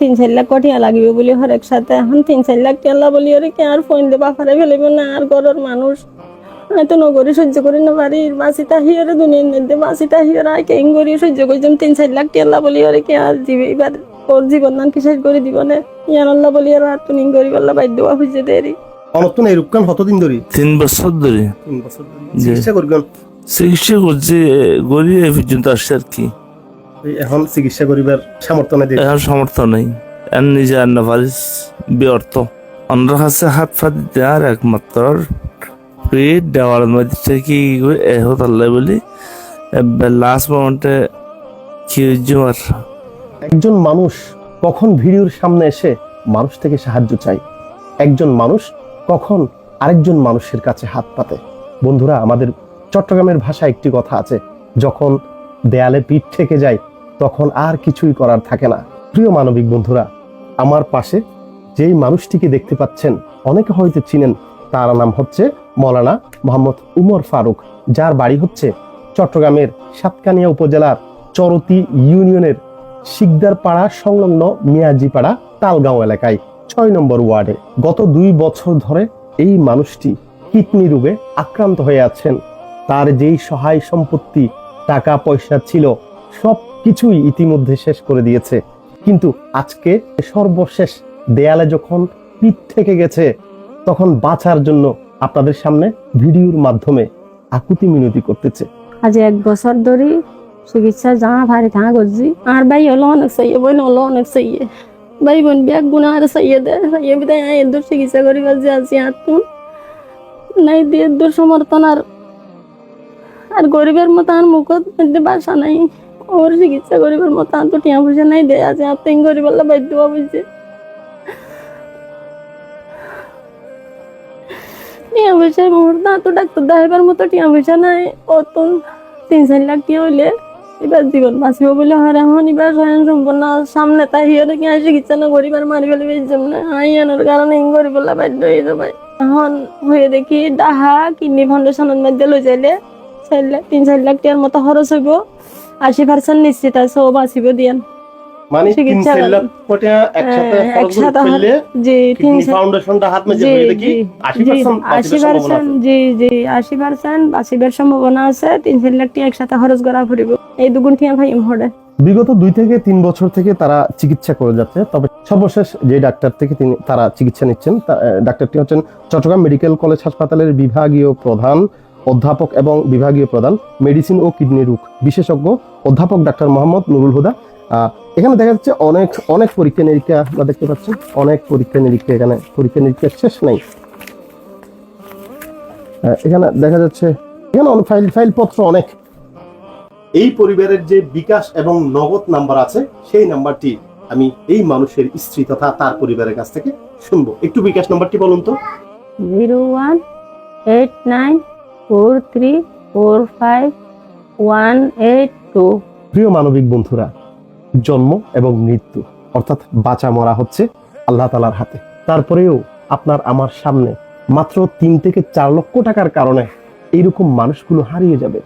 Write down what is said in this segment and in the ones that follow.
তিন চার লাখ কটিয়া লাগিব বলি হরেক সাথে এখন তিন চার লাখ টেলা বলি ওরে কে আর ফোন দে বাফারে ফেলিব না আর ঘরের মানুষ আমি তো নগরী সহ্য করি না পারি বাঁচিতা হিয়ারে দুনিয়ার মধ্যে বাঁচিতা হিয়ারে আই কেন করি সহ্য করছিলাম তিন চার লাখ টেলা বলি ওরে কে আর জীবে এবার ওর জীবন নাম কি শেষ করে দিব না ইয়ান আল্লাহ বলি আর আর তুমি করি বললা বাধ্য হইছে দেরি অনতন এই রূপকান কতদিন ধরে তিন বছর ধরে তিন বছর ধরে চিকিৎসা করবেন চিকিৎসা করছি এই পর্যন্ত আসছে আর কি। এখন চিকিৎসা করিবার সামর্থ্য নাই। এখন সমর্থ নেই। আর নিজে আর না পারিস ব্যর্থ অন্যের কাছে হাত ফাত দেওয়ার একমাত্র পেট দেওয়ার মধ্যে থেকে এহত আল্লাহ বলি। লাস্ট মোমেন্টে কি হয়েছে একজন মানুষ কখন ভিডিওর সামনে এসে মানুষ থেকে সাহায্য চায়? একজন মানুষ কখন আরেকজন মানুষের কাছে হাত পাতে? বন্ধুরা আমাদের চট্টগ্রামের ভাষায় একটি কথা আছে যখন দেয়ালে পিঠ থেকে যায় তখন আর কিছুই করার থাকে না। প্রিয় মানবিক বন্ধুরা, আমার পাশে যেই মানুষটিকে দেখতে পাচ্ছেন, অনেকে হয়তো চিনেন, তার নাম হচ্ছে মৌলানা মোহাম্মদ উমর ফারুক, যার বাড়ি হচ্ছে চট্টগ্রামের সাতকানিয়া উপজেলার চরতি ইউনিয়নের শিকদারপাড়া সংলগ্ন মিয়াজিপাড়া তালগাঁও এলাকায়, ছয় নম্বর ওয়ার্ডে। গত দুই বছর ধরে এই মানুষটি কিডনি রোগে আক্রান্ত হয়ে আছেন। তার যেই সহায় সম্পত্তি টাকা পয়সা ছিল, সব কিছুই ইতিমধ্যে শেষ করে দিয়েছে। কিন্তু আজকে সর্বশেষ দেয়ালে যখন পিঠ থেকে গেছে, তখন বাঁচার জন্য আপনাদের সামনে ভিডিওর মাধ্যমে আকুতি মিনতি করতেছে। আজ এক বছর ধরে চিকিৎসা জানা ভারি থাকা করছি। আর ভাই হলো অনেক চাইয়ে, বোন হলো অনেক চাইয়ে। ভাই বোন বিয়াক গুণা আর সাইয়ে দে। চাইয়ে বিদায় এদুর চিকিৎসা করিবার যে আছি আতুন নাই দিয়ে এদুর সমর্থন আর আর গরিবের মতো আর মুখত বাসা নাই। ওর চিকিৎসা করিবার মতো আর তো টিয়া পয়সা নাই দে আছে আর তিন গরিবের বাধ্য বুঝছে টিয়া পয়সা মুহূর্তে তো ডাক্তার দেখাবার মতো টিয়া পয়সা নাই, অত তিন চার লাখ টিয়া হইলে এবার জীবন বাঁচিব বলে হয় এখন এবার স্বয়ং সম্পূর্ণ সামনে তাই হিয়ারে কি আসে চিকিৎসা না করিবার মারি ফেলে বেঁচে না। আই আনার কারণে ইং করি বলে বাধ্য হয়ে যাবে এখন হয়ে দেখি ডাহা, কিডনি ফাউন্ডেশনের মধ্যে লই যাইলে চার লাখ, তিন চার লাখ টিয়ার মতো খরচ হইব। আশি পার্সেন্ট নিশ্চিত আছে ও বাঁচিব দিয়ান। মানে তিন একসাথে হ্যাঁ, একসাথে ফেললে তিন ফাউন্ডেশনটা হাত মেজে জি, জি, বাঁচিবার সম্ভাবনা আছে। তিন চার একসাথে খরচ করা এই দুগুণ টিয়া ভাই বিগত দুই থেকে তিন বছর থেকে তারা চিকিৎসা করে যাচ্ছে তবে সর্বশেষ যে ডাক্তার থেকে তিনি তারা চিকিৎসা নিচ্ছেন ডাক্তারটি হচ্ছেন চট্টগ্রাম মেডিকেল কলেজ হাসপাতালের বিভাগীয় প্রধান অধ্যাপক এবং বিভাগীয় প্রধান মেডিসিন ও কিডনি রোগ বিশেষজ্ঞ অধ্যাপক ডাক্তার মোহাম্মদ নুরুল হুদা। এখানে দেখা যাচ্ছে অনেক অনেক পরীক্ষা নিরীক্ষা আমরা দেখতে পাচ্ছি। অনেক পরীক্ষা নিরীক্ষা এখানে পরীক্ষা নিরীক্ষা শেষ নেই। এখানে দেখা যাচ্ছে এখানে অনেক ফাইল ফাইলপত্র অনেক। এই পরিবারের যে বিকাশ এবং নগদ নাম্বার আছে সেই নাম্বারটি আমি এই মানুষের স্ত্রী তথা তার পরিবারের কাছ থেকে শুনব। একটু বিকাশ নাম্বারটি বলুন তো। Zero one eight nine four three four five one eight two প্রিয় মানবিক বন্ধুরা জন্ম এবং মৃত্যু অর্থাৎ বাঁচা মরা হচ্ছে আল্লাহ তালার হাতে। তারপরেও আপনার আমার সামনে মাত্র তিন থেকে চার লক্ষ টাকার কারণে এইরকম মানুষগুলো হারিয়ে যাবে।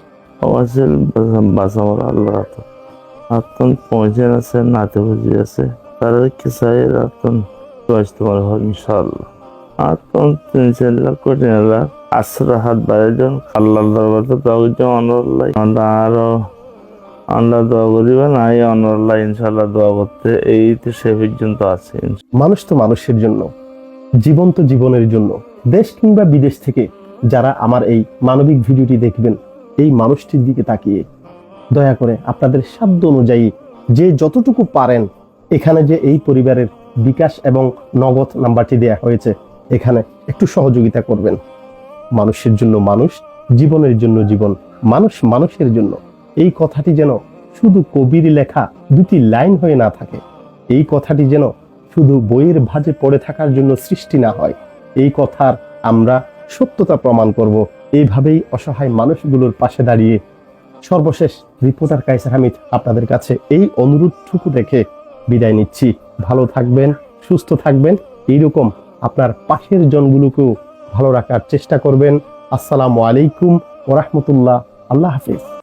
পৌঁছে আছে নাতে বুঝে আছে তারা কি চাই আতন তোমার হয় ইনশাল্লাহ আতন তিন চার লাখ কোটি লাখ আশ্রা হাত আল্লাহর দরবারে দোয়া আমরা আল্লাহ দোয়া ইনশাল্লাহ দোয়া করতে। এই তো সে পর্যন্ত আছে। মানুষ তো মানুষের জন্য জীবন্ত জীবনের জন্য। দেশ কিংবা বিদেশ থেকে যারা আমার এই মানবিক ভিডিওটি দেখবেন, এই মানুষটির দিকে তাকিয়ে দয়া করে আপনাদের সাধ্য অনুযায়ী যে যতটুকু পারেন, এখানে যে এই পরিবারের বিকাশ এবং নগদ নাম্বারটি দেয়া হয়েছে, এখানে একটু সহযোগিতা করবেন। মানুষের জন্য মানুষ, জীবনের জন্য জীবন, মানুষ মানুষের জন্য। এই কথাটি যেন শুধু কবির লেখা দুটি লাইন হয়ে না থাকে। এই কথাটি যেন শুধু বইয়ের ভাঁজে পড়ে থাকার জন্য সৃষ্টি না হয়। এই কথার আমরা সত্যতা প্রমাণ করব। এইভাবেই অসহায় মানুষগুলোর পাশে দাঁড়িয়ে সর্বশেষ রিপোর্টার কাইসার হামিদ আপনাদের কাছে এই অনুরোধটুকু রেখে বিদায় নিচ্ছি। ভালো থাকবেন, সুস্থ থাকবেন। এইরকম আপনার পাশের জনগুলোকেও ভালো রাখার চেষ্টা করবেন। আসসালামু আলাইকুম ওরহমতুল্লাহ আল্লাহ হাফিজ।